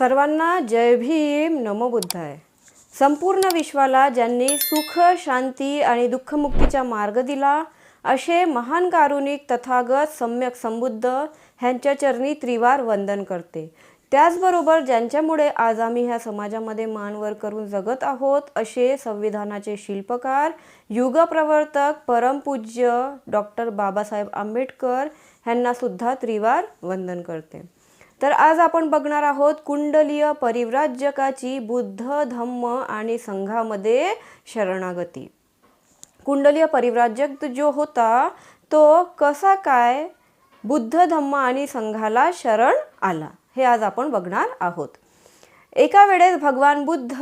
सर्वांना जय भीम. नमो बुद्धाय. संपूर्ण विश्वाला ज्यांनी सुख शांती आणि दुःखमुक्तीचा मार्ग दिला असे महान कारुणिक तथागत सम्यक संबुद्ध ह्यांच्या चरणी त्रिवार वंदन करते. त्याचबरोबर ज्यांच्यामुळे आज आम्ही ह्या समाजामध्ये मानवर करून जगत आहोत असे संविधानाचे शिल्पकार युगप्रवर्तक परमपूज्य डॉक्टर बाबासाहेब आंबेडकर ह्यांना सुद्धा त्रिवार वंदन करते. तर आज आपण बघणार आहोत कुंडलीय परिव्राजकाची बुद्ध धम्म आणि संघामध्ये शरणागती. कुंडलीय परिव्राजक जो होता तो कसा काय बुद्ध धम्म आणि संघाला शरण आला हे आज आपण बघणार आहोत. एका वेळेस भगवान बुद्ध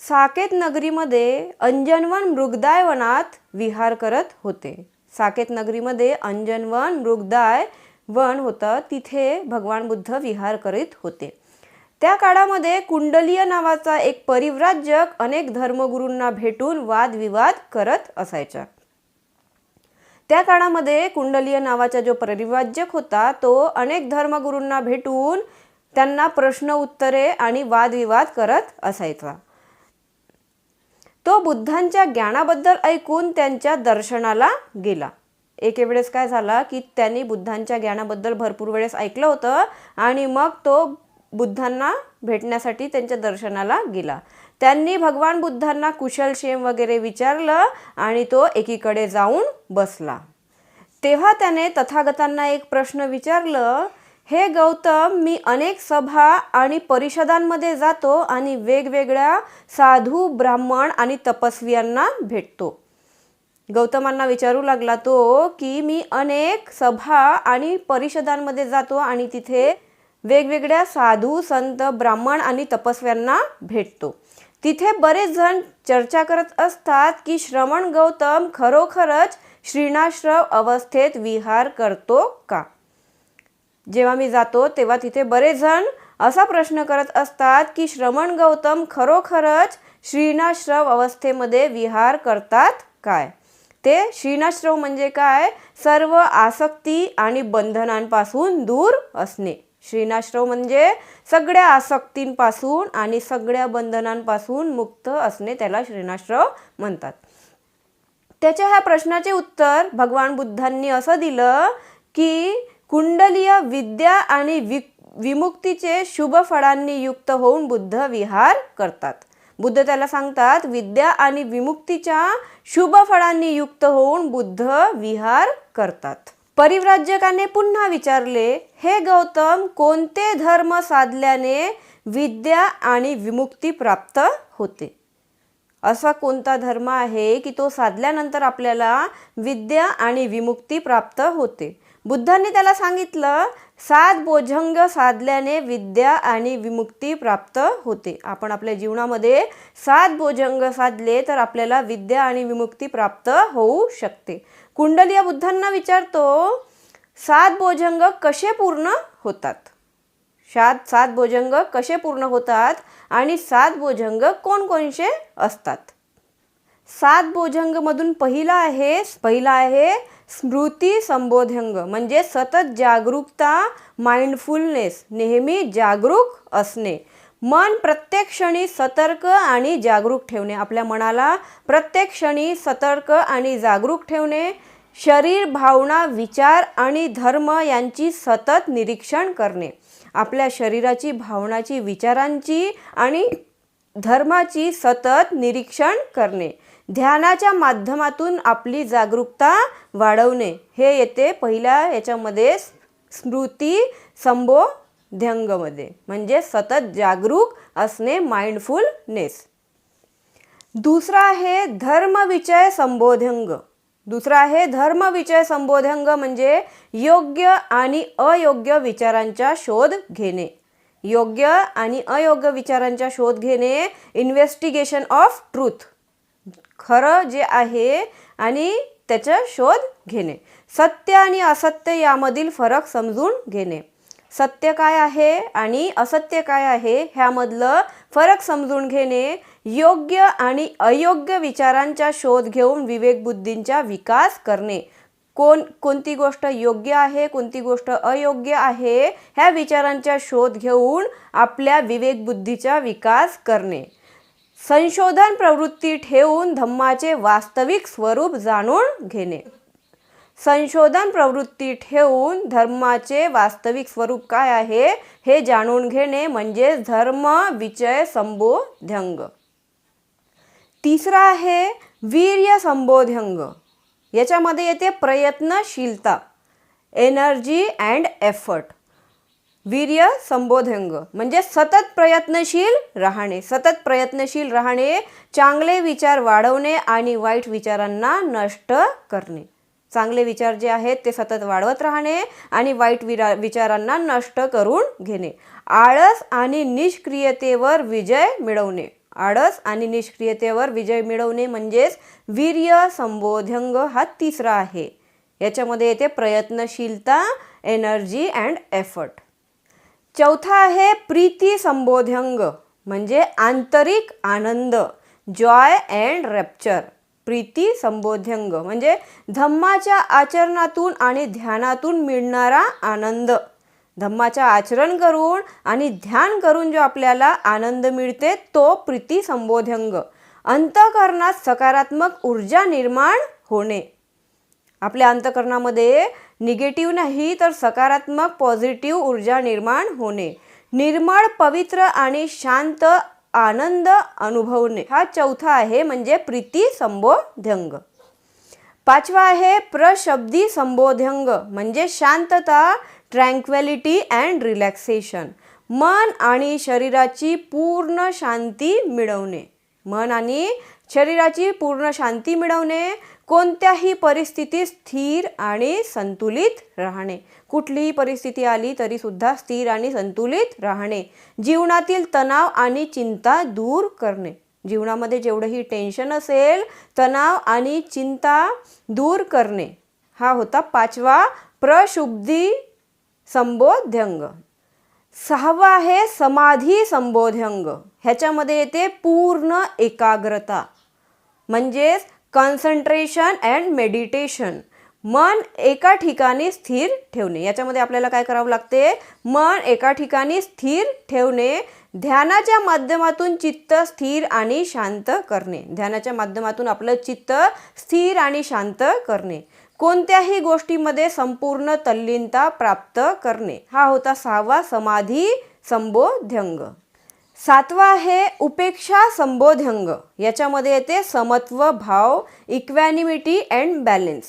साकेत नगरीमध्ये अंजनवन मृगदाय वनात विहार करत होते. साकेत नगरीमध्ये अंजनवन मृगदाय वन होतं तिथे भगवान बुद्ध विहार करीत होते. त्या काळामध्ये कुंडलीय नावाचा एक परिव्राजक अनेक धर्मगुरूंना भेटून वादविवाद करत असायचा त्या काळामध्ये कुंडलीय नावाचा जो परिव्राजक होता तो अनेक धर्मगुरूंना भेटून त्यांना प्रश्न उत्तरे आणि वादविवाद करत असायचा. तो बुद्धांच्या ज्ञानाबद्दल ऐकून त्यांच्या दर्शनाला गेला. एके वेळेस काय झाला की त्यांनी बुद्धांच्या ज्ञानाबद्दल भरपूर वेळेस ऐकलं होतं आणि मग तो बुद्धांना भेटण्यासाठी त्यांच्या दर्शनाला गेला. त्यांनी भगवान बुद्धांना कुशलक्षेम वगैरे विचारलं आणि तो एकीकडे जाऊन बसला. तेव्हा त्याने तथागतांना एक प्रश्न विचारलं हे गौतम मी अनेक सभा आणि परिषदांमध्ये जातो आणि वेगवेगळ्या साधू ब्राह्मण आणि तपस्वियांना भेटतो. गौतमांना विचारू लागला तो की मी अनेक सभा आणि परिषदांमध्ये जातो आणि तिथे वेगवेगळ्या साधू संत ब्राह्मण आणि तपस्व्यांना भेटतो. तिथे बरेच जण चर्चा करत असतात की श्रवण गौतम खरोखरच श्रीणाश्रव अवस्थेत विहार करतो का? जेव्हा मी जातो तेव्हा तिथे बरेच जण असा प्रश्न करत असतात की श्रवण गौतम खरोखरच श्रीणाश्रव अवस्थेमध्ये विहार करतात काय? ते श्रीणाश्रव म्हणजे काय? सर्व आसक्ती आणि बंधनांपासून दूर असणे. श्रीनाश्रव म्हणजे सगळ्या आसक्तींपासून आणि सगळ्या बंधनांपासून मुक्त असणे त्याला श्रीनाश्रव म्हणतात. त्याच्या ह्या प्रश्नाचे उत्तर भगवान बुद्धांनी असं दिलं की कुंडलीय विद्या आणि वि विमुक्तीचे शुभ फळांनी युक्त होऊन बुद्ध विहार करतात. बुद्ध त्याला सांगतात विद्या आणि विमुक्तीच्या शुभ फळांनी युक्त होऊन बुद्ध विहार करतात. परिव्राजकाने पुन्हा विचारले हे गौतम कोणते धर्म साधल्याने विद्या आणि विमुक्ती प्राप्त होते? असा कोणता धर्म आहे की तो साधल्यानंतर आपल्याला विद्या आणि विमुक्ती प्राप्त होते? बुद्धांनी त्याला सांगितलं सात बोजंग साधल्याने विद्या आणि विमुक्ती प्राप्त होते. आपण आपल्या जीवनामध्ये सात बोजंग साधले तर आपल्याला विद्या आणि विमुक्ती प्राप्त होऊ शकते. कुंडलिया बुद्धांना विचारतो सात बोजंग कसे पूर्ण होतात? सात सात भोजंग कसे पूर्ण होतात आणि सात भोजंग कोणकोणचे असतात? सात भोजंगमधून पहिला आहे पहिला आहे स्मृती संबोधंग म्हणजे सतत जागरूकता माइंडफुलनेस नेहमी जागरूक असणे. मन प्रत्येक क्षणी सतर्क आणि जागरूक ठेवणे. आपल्या मनाला प्रत्येक क्षणी सतर्क आणि जागरूक ठेवणे. शरीर भावना विचार आणि धर्म यांची सतत निरीक्षण करणे. आपल्या शरीराची भावनाची विचारांची आणि धर्माची सतत निरीक्षण करणे. ध्यानाच्या माध्यमातून आपली जागरूकता वाढवणे. हे येते पहिल्या याच्यामध्ये स्मृती संबोध्यंगमध्ये म्हणजे सतत जागरूक असणे माइंडफुलनेस दुसरा आहे धर्मविचय संबोध्यंग दुसरा आहे धर्मविचय संबोधंग म्हणजे योग्य आणि अयोग्य विचारांचा शोध घेणे. योग्य आणि अयोग्य विचारांचा शोध घेणे इन्व्हेस्टिगेशन ऑफ ट्रूथ खरं जे आहे आणि त्याचा शोध घेणे. सत्य आणि असत्य यामधील फरक समजून घेणे. सत्य काय आहे आणि असत्य काय आहे ह्यामधलं फरक समजून घेणे योग्य आणि अयोग्य विचारांचा शोध घेऊन विवेकबुद्धींचा विकास करणे. कोण कोणती गोष्ट योग्य आहे कोणती गोष्ट अयोग्य आहे ह्या विचारांचा शोध घेऊन आपल्या विवेकबुद्धीचा विकास करणे. संशोधन प्रवृत्ती ठेवून धम्माचे वास्तविक स्वरूप जाणून घेणे. संशोधन प्रवृत्ती ठेवून धर्माचे वास्तविक स्वरूप काय आहे हे जाणून घेणे म्हणजे धर्म विचय संबोध्यंग. तिसरा आहे वीर्य संबोध्यंग. याच्यामध्ये येते प्रयत्नशीलता एनर्जी अँड एफर्ट. वीर्य संबोधंग. म्हणजे सतत प्रयत्नशील राहणे. सतत प्रयत्नशील राहणे चांगले विचार वाढवणे आणि वाईट विचारांना नष्ट करणे. चांगले विचार जे आहेत ते सतत वाढवत राहणे आणि वाईट विरा विचारांना नष्ट करून घेणे. आळस आणि निष्क्रियतेवर विजय मिळवणे. आळस आणि निष्क्रियतेवर विजय मिळवणे म्हणजेच वीर्य संबोधंग हा तिसरा आहे. याच्यामध्ये येते प्रयत्नशीलता एनर्जी अँड एफर्ट. चौथा आहे प्रीती संबोध्यंग म्हणजे आंतरिक आनंद जॉय अँड रॅप्चर प्रीती संबोध्यंग म्हणजे धम्माच्या आचरणातून आणि ध्यानातून मिळणारा आनंद. धम्माच्या आचरण करून आणि ध्यान करून जो आपल्याला आनंद मिळते तो प्रीती संबोध्यंग. अंतकरणात सकारात्मक ऊर्जा निर्माण होणे. आपल्या अंतकरणामध्ये निगेटिव्ह नाही तर सकारात्मक पॉझिटिव्ह ऊर्जा निर्माण होणे. निर्मळ पवित्र आणि शांत आनंद अनुभवणे. हा चौथा आहे म्हणजे प्रीती संबोध्यंग पाचवा आहे प्रशब्दी संबोध्यंग म्हणजे शांतता ट्रँक्वेलिटी अँड रिलॅक्सेशन. मन आणि शरीराची पूर्ण शांती मिळवणे. मन आणि शरीराची पूर्ण शांती मिळवणे. कोणत्याही परिस्थितीत स्थिर आणि संतुलित राहणे. कुठलीही परिस्थिती आली तरी सुद्धा स्थिर आणि संतुलित राहणे. जीवनातील तणाव आणि चिंता दूर करणे. जीवनामध्ये जेवढंही टेन्शन असेल तणाव आणि चिंता दूर करणे. हा होता पाचवा प्रशुब्धी संबोध्यंग. सहावा आहे समाधी संबोध्यंग. ह्याच्यामध्ये येते पूर्ण एकाग्रता. म्हणजेच कॉन्सन्ट्रेशन अँड मेडिटेशन. मन एका ठिकाणी स्थिर ठेवणे. याच्यामध्ये आपल्याला काय करावं लागते? मन एका ठिकाणी स्थिर ठेवणे. ध्यानाच्या माध्यमातून चित्त स्थिर आणि शांत करणे. ध्यानाच्या माध्यमातून आपलं चित्त स्थिर आणि शांत करणे. कोणत्याही गोष्टीमध्ये संपूर्ण तल्लीनता प्राप्त करणे. हा होता सहावा समाधी संबोध्यंग. सातवा आहे उपेक्षा संबोधंग याच्यामध्ये येते समत्व भाव इक्वॅनिमिटी अँड बॅलेन्स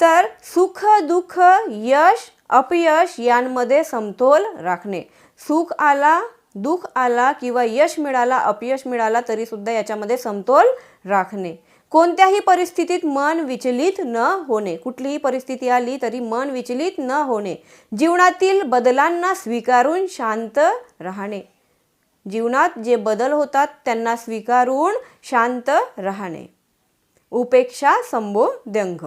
तर सुख दुःख यश अपयश यांमध्ये समतोल राखणे. सुख आला दुःख आला किंवा यश मिळाला अपयश मिळाला तरीसुद्धा याच्यामध्ये समतोल राखणे. कोणत्याही परिस्थितीत मन विचलित न होणे. कुठलीही परिस्थिती आली तरी मन विचलित न होणे. जीवनातील बदलांना स्वीकारून शांत राहणे. जीवनात जे बदल होतात त्यांना स्वीकारून शांत राहणे. उपेक्षा संबोध्यंग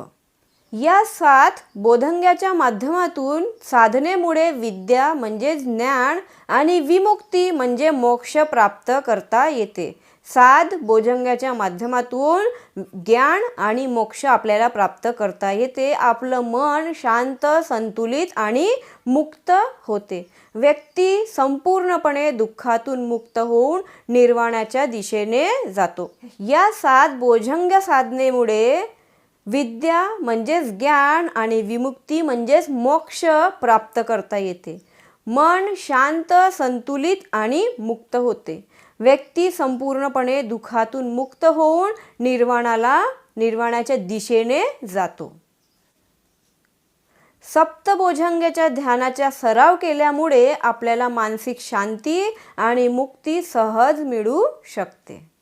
या सात बोधंग्याच्या माध्यमातून साधनेमुळे विद्या म्हणजे ज्ञान आणि विमुक्ती म्हणजे मोक्ष प्राप्त करता येते. साध बोजंग्याच्या माध्यमातून ज्ञान आणि मोक्ष आपल्याला प्राप्त करता येते. आपलं मन शांत संतुलित आणि मुक्त होते. व्यक्ती संपूर्णपणे दुःखातून मुक्त होऊन निर्वाणाच्या दिशेने जातो. या सात बोजंग साधनेमुळे विद्या म्हणजेच ज्ञान आणि विमुक्ती म्हणजेच मोक्ष प्राप्त करता येते. मन शांत संतुलित आणि मुक्त होते. व्यक्ती संपूर्णपणे दुःखातून मुक्त होऊन निर्वाणाला निर्वाणाच्या दिशेने जातो. सप्तभोजंगाच्या ध्यानाचा सराव केल्यामुळे आपल्याला मानसिक शांती आणि मुक्ती सहज मिळू शकते.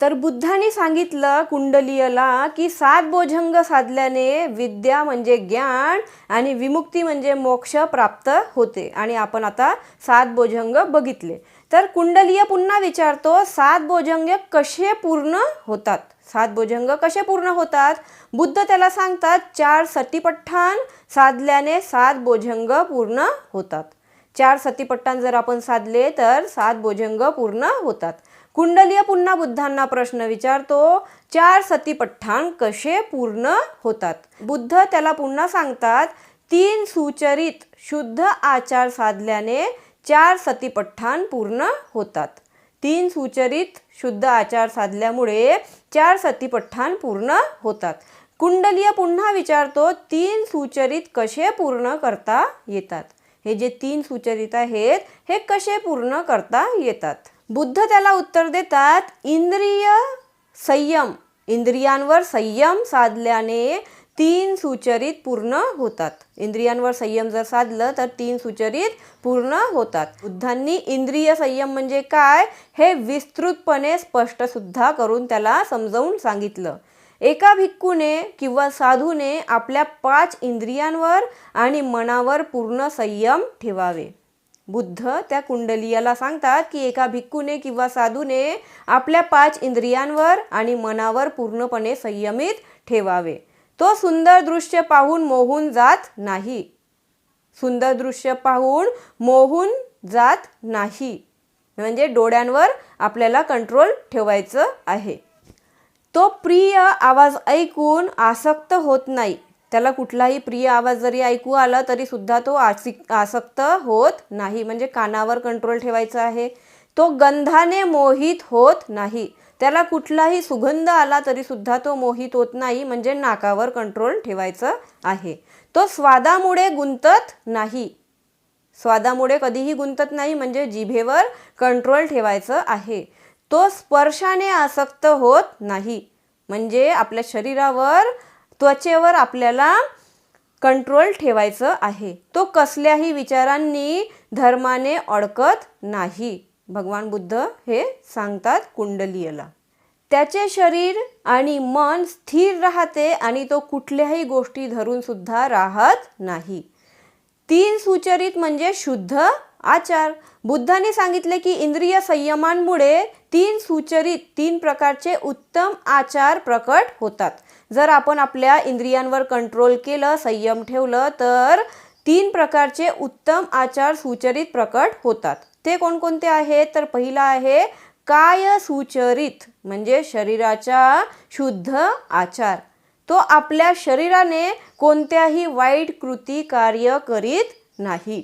तर बुद्धाने सांगितलं कुंडलीयला की सात बोजंग साधल्याने विद्या म्हणजे ज्ञान आणि विमुक्ती म्हणजे मोक्ष प्राप्त होते. आणि आपण आता सात बोजंग बघितले. तर कुंडलीय पुन्हा विचारतो सात भोजंग कसे पूर्ण होतात? सात भोजंग कसे पूर्ण होतात? बुद्ध त्याला सांगतात चार सतीपठ्ठान साधल्याने सात भोजंग पूर्ण होतात. चार सतीपट्टान जर आपण साधले तर सात भोजंग पूर्ण होतात. कुंडलीय पुन्हा बुद्धांना प्रश्न विचारतो चार सतीपट्ठान कसे पूर्ण होतात? बुद्ध त्याला पुन्हा सांगतात तीन सुचरित शुद्ध आचार साधल्याने चार सतीपट्ठान पूर्ण होतात. तीन सुचरित शुद्ध आचार साधल्यामुळे चार सतीपट्ठान पूर्ण होतात. कुंडलीय पुन्हा विचारतो तीन सुचरित कसे पूर्ण करता येतात? हे जे तीन सुचरित आहेत हे कसे पूर्ण करता येतात? बुद्ध त्याला उत्तर देतात इंद्रिय संयम इंद्रियांवर संयम साधल्याने तीन सुचरित पूर्ण होतात. इंद्रियांवर संयम जर साधलं तर तीन सुचरित पूर्ण होतात. बुद्धांनी इंद्रिय संयम म्हणजे काय हे विस्तृतपणे स्पष्टसुद्धा करून त्याला समजावून सांगितलं. एका भिक्खूने किंवा साधूने आपल्या पाच इंद्रियांवर आणि मनावर पूर्ण संयम ठेवावे. बुद्ध त्या कुंडलियाला सांगतात की एका भिक्खूने किंवा साधूने आपल्या पाच इंद्रियांवर आणि मनावर पूर्णपणे संयमित ठेवावे. तो सुंदर दृश्य पाहून मोहून जात नाही. सुंदर दृश्य पाहून मोहून जात नाही. म्हणजे डोळ्यांवर आपल्याला कंट्रोल ठेवायचं आहे. तो प्रिय आवाज ऐकून आसक्त होत नाही. त्याला कुठलाही प्रिय आवाज जरी ऐकू आला तरी सुद्धा तो आसिक आसक्त होत नाही. म्हणजे कानावर कंट्रोल ठेवायचा आहे. तो गंधाने मोहित होत नाही. त्याला कुठलाही सुगंध आला तरीसुद्धा तो मोहित होत नाही म्हणजे नाकावर कंट्रोल ठेवायचं आहे. तो स्वादामुळे गुंतत नाही. स्वादामुळे कधीही गुंतत नाही म्हणजे जिभेवर कंट्रोल ठेवायचं आहे. तो स्पर्शाने आसक्त होत नाही म्हणजे आपल्या शरीरावर त्वचेवर आपल्याला कंट्रोल ठेवायचं आहे. तो कसल्याही विचारांनी धर्माने अडकत नाही. भगवान बुद्ध हे सांगतात कुंडलीयला. त्याचे शरीर आणि मन स्थिर राहते आणि तो कुठल्याही गोष्टी धरून सुद्धा राहत नाही. तीन सुचरित म्हणजे शुद्ध आचार. बुद्धाने सांगितले की इंद्रिय संयमांमुळे तीन सुचरित तीन प्रकारचे उत्तम आचार प्रकट होतात. जर आपण आपल्या इंद्रियांवर कंट्रोल केलं संयम ठेवलं तर तीन प्रकारचे उत्तम आचार सुचरित प्रकट होतात. ते कोणकोणते आहेत? तर पहिला आहे काय सुचरित म्हणजे शरीराचा शुद्ध आचार. तो आपल्या शरीराने कोणत्याही वाईट कृती कार्य करीत नाही.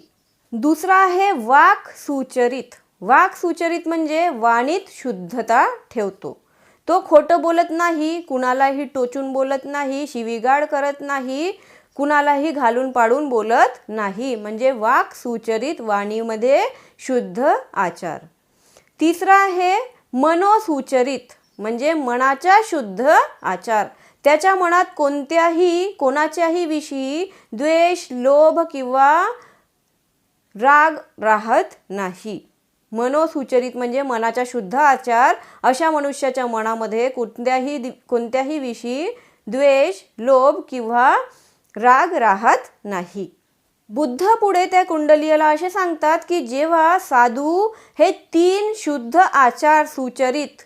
दुसरा आहे वाक सुचरित वाक सुचरित म्हणजे वाणीत शुद्धता ठेवतो. तो खोटं बोलत नाही कुणालाही टोचून बोलत नाही शिवीगाळ करत नाही कुणालाही घालून पाडून बोलत नाही. म्हणजे वाक सुचरित वाणीमध्ये शुद्ध आचार. तिसरा आहे मनोसुचरित म्हणजे मनाचा शुद्ध आचार. त्याच्या मनात कोणत्याही कोणाच्याही विषयी द्वेष लोभ किंवा राग राहत नाही. मनोसुचरित म्हणजे मनाचा शुद्ध आचार. अशा मनुष्याच्या मनामध्ये कोणत्याही दि- कोणत्याही विषयी द्वेष लोभ किंवा राग राहत नाही. बुद्ध पुढे त्या कुंडलीयाला असे सांगतात की जेव्हा साधू हे तीन शुद्ध आचार सुचरित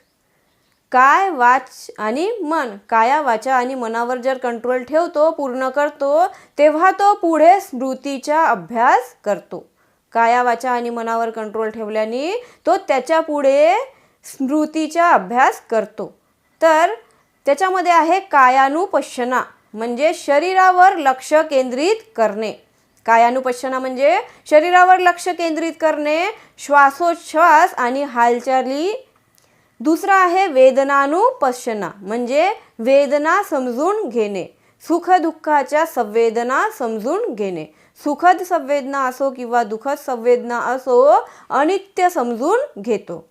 काय वाच आणि मन काया वाचा आणि मनावर जर कंट्रोल ठेवतो पूर्ण करतो तेव्हा तो पुढे स्मृतीचा अभ्यास करतो. काया वाचा आणि मनावर कंट्रोल ठेवल्याने तो त्याच्या पुढे स्मृतीचा अभ्यास करतो. तर त्याच्यामध्ये आहे कायानुपश्यना. म्हणजे शरीरावर लक्ष केंद्रित करणे. कायानुपश्यना म्हणजे शरीरावर लक्ष केंद्रित करणे श्वासोच्छ्वास आणि हालचाली. दुसरा आहे वेदनानुपश्चना म्हणजे वेदना समजून घेणे. सुख दुःखाच्या संवेदना समजून घेणे. सुखद संवेदना असो किंवा दुःखद संवेदना असो अनित्य समजून घेतो.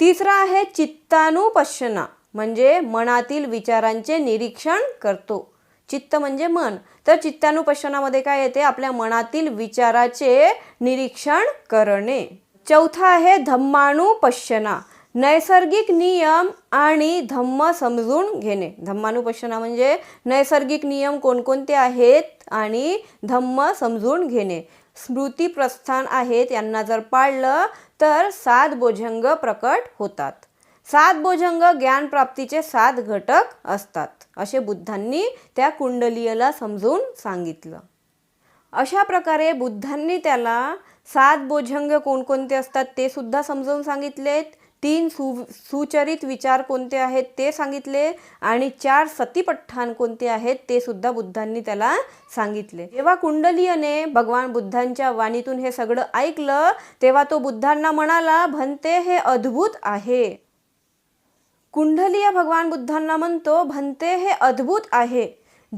तिसरा आहे चित्तानुपश्चना म्हणजे मनातील विचारांचे निरीक्षण करतो. चित्त म्हणजे मन. तर चित्तानुपशनामध्ये काय येते? आपल्या मनातील विचाराचे निरीक्षण करणे. चौथा आहे धम्मानुपश्यना नैसर्गिक नियम आणि धम्म समजून घेणे. धम्मानुपशना म्हणजे नैसर्गिक नियम कोणकोणते आहेत आणि धम्म समजून घेणे. स्मृती प्रस्थान आहेत यांना जर पाळलं तर सात बोझंग प्रकट होतात. सात भोजंग ज्ञानप्राप्तीचे सात घटक असतात असे बुद्धांनी त्या कुंडलीयला समजून सांगितलं. अशा प्रकारे बुद्धांनी त्याला सात भोजंग कोणकोणते असतात ते सुद्धा समजावून सांगितलेत तीन सु सुचरित विचार कोणते आहेत ते सांगितले आणि चार सतीपठ्ठान कोणते आहेत ते सुद्धा बुद्धांनी त्याला सांगितले. जेव्हा कुंडलीयने भगवान बुद्धांच्या वाणीतून हे सगळं ऐकलं तेव्हा तो बुद्धांना म्हणाला भंते हे अद्भुत आहे. कुंडलीय भगवान बुद्धांना म्हणतो भंते हे अद्भुत आहे.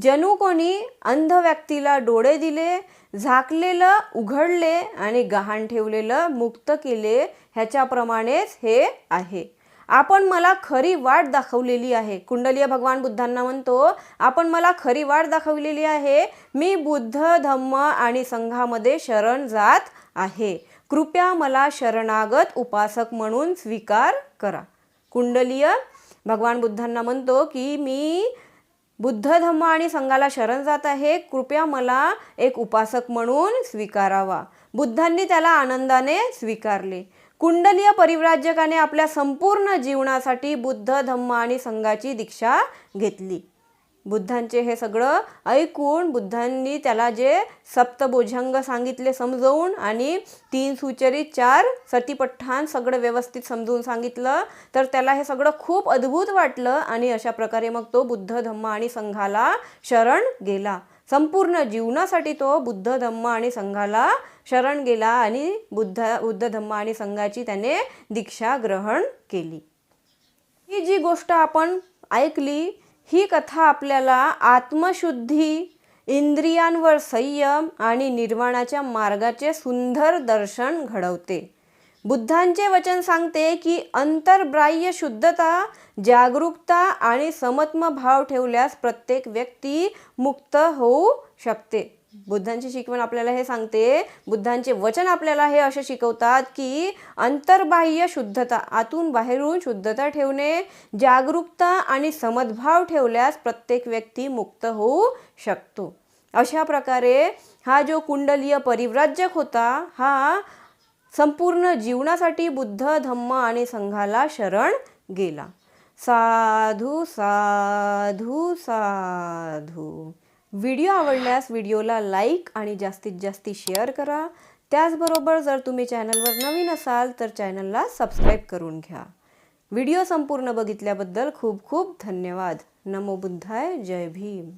जणू कोणी अंध व्यक्तीला डोळे दिले झाकलेलं उघडले आणि गहाण ठेवलेलं मुक्त केले ह्याच्याप्रमाणेच हे आहे. आपण मला खरी वाट दाखवलेली आहे. कुंडलीय भगवान बुद्धांना म्हणतो आपण मला खरी वाट दाखवलेली आहे. मी बुद्ध धम्म आणि संघामध्ये शरण जात आहे. कृपया मला शरणागत उपासक म्हणून स्वीकार करा. कुंडलीय. भगवान बुद्धांना म्हणतो की मी बुद्ध धम्म आणि संघाला शरण जात आहे. कृपया मला एक उपासक म्हणून स्वीकारावा. बुद्धांनी त्याला आनंदाने स्वीकारले. कुंडलीय परिव्राजकाने आपल्या संपूर्ण जीवनासाठी बुद्ध धम्म आणि संघाची दीक्षा घेतली. बुद्धांचे हे सगळं ऐकून बुद्धांनी त्याला जे सप्तभुजंग सांगितले समजवून आणि तीन सुचरी चार सतीपठ्ठान सगळं व्यवस्थित समजवून सांगितलं. तर त्याला हे सगळं खूप अद्भुत वाटलं आणि अशा प्रकारे मग तो बुद्ध धम्म आणि संघाला शरण गेला. संपूर्ण जीवनासाठी तो बुद्ध धम्म आणि संघाला शरण गेला आणि बुद्ध बुद्ध धम्म आणि संघाची त्याने दीक्षा ग्रहण केली. ही जी गोष्ट आपण ऐकली ही कथा आपल्याला आत्मशुद्धी इंद्रियांवर संयम आणि निर्वाणाच्या मार्गाचे सुंदर दर्शन घडवते. बुद्धांचे वचन सांगते की अंतर्ब्राह्य शुद्धता जागरूकता आणि समत्म भाव ठेवल्यास प्रत्येक व्यक्ती मुक्त होऊ शकते. बुद्धांची शिकवण आपल्याला हे सांगते. बुद्धांचे वचन आपल्याला हे असे शिकवतात की अंतर्बाह्य शुद्धता आतून बाहेरून शुद्धता ठेवणे जागरूकता आणि समद्भाव ठेवल्यास प्रत्येक व्यक्ती मुक्त होऊ शकतो. अशा प्रकारे हा जो कुंडलीय परिव्राजक होता हा संपूर्ण जीवनासाठी बुद्ध धम्म आणि संघाला शरण गेला. साधू साधू साधू. व्हिडिओ आवडल्यास व्हिडिओला लाईक आणि जास्तीत जास्त शेअर करा. त्याचबरोबर जर तुम्ही चॅनलवर नवीन असाल तर चॅनलला सबस्क्राईब करून घ्या. व्हिडिओ संपूर्ण बघितल्याबद्दल खूप खूप धन्यवाद. नमो बुद्धाय. जय भीम.